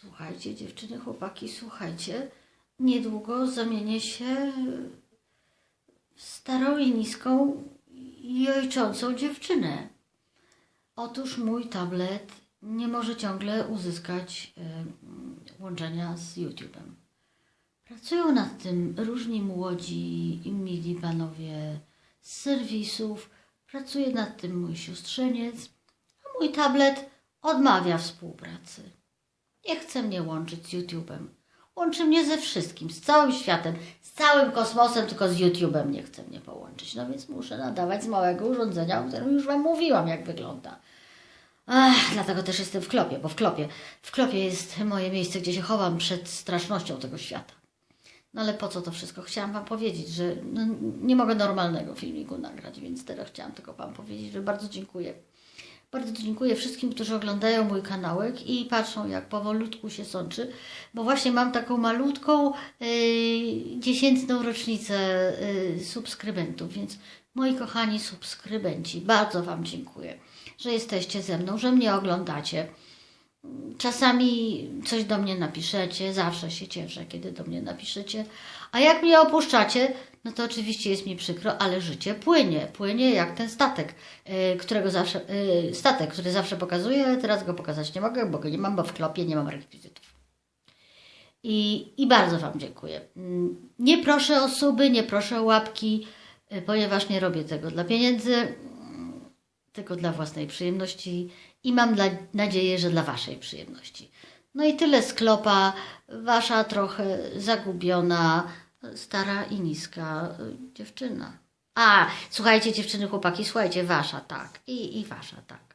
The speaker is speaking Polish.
Słuchajcie, dziewczyny, chłopaki, słuchajcie. Niedługo zamienię się w starą i niską i ojczącą dziewczynę. Otóż mój tablet nie może ciągle uzyskać e, łączenia z YouTube'em. Pracują nad tym różni młodzi i mili panowie z serwisów. Pracuje nad tym mój siostrzeniec, a mój tablet odmawia współpracy. Nie chce mnie łączyć z YouTube'em. Łączy mnie ze wszystkim, z całym światem, z całym kosmosem, tylko z YouTube'em nie chce mnie połączyć. No więc muszę nadawać z małego urządzenia, o którym już Wam mówiłam, jak wygląda. Ach, dlatego też jestem w klopie, bo w klopie, w klopie jest moje miejsce, gdzie się chowam przed strasznością tego świata. No ale po co to wszystko? Chciałam Wam powiedzieć, że no, nie mogę normalnego filmiku nagrać, więc teraz chciałam tylko Wam powiedzieć, że bardzo dziękuję. Bardzo dziękuję wszystkim, którzy oglądają mój kanałek i patrzą, jak powolutku się sączy, bo właśnie mam taką malutką yy, dziesiętną rocznicę yy, subskrybentów, więc moi kochani subskrybenci, bardzo Wam dziękuję, że jesteście ze mną, że mnie oglądacie. Czasami coś do mnie napiszecie, zawsze się cieszę, kiedy do mnie napiszecie. A jak mnie opuszczacie, no to oczywiście jest mi przykro, ale życie płynie. Płynie jak ten statek, yy, którego zawsze, yy, statek, który zawsze pokazuję, ale teraz go pokazać nie mogę, bo go nie mam, bo w klopie nie mam rekwizytów. I, I bardzo Wam dziękuję. Mm, Nie proszę o suby, nie proszę o łapki, yy, ponieważ nie robię tego dla pieniędzy, tylko dla własnej przyjemności i mam dla, nadzieję, że dla Waszej przyjemności. No i tyle z klopa. Wasza trochę zagubiona, stara i niska y, dziewczyna. A, słuchajcie, dziewczyny, chłopaki, słuchajcie, Wasza, tak. I, i Wasza, tak.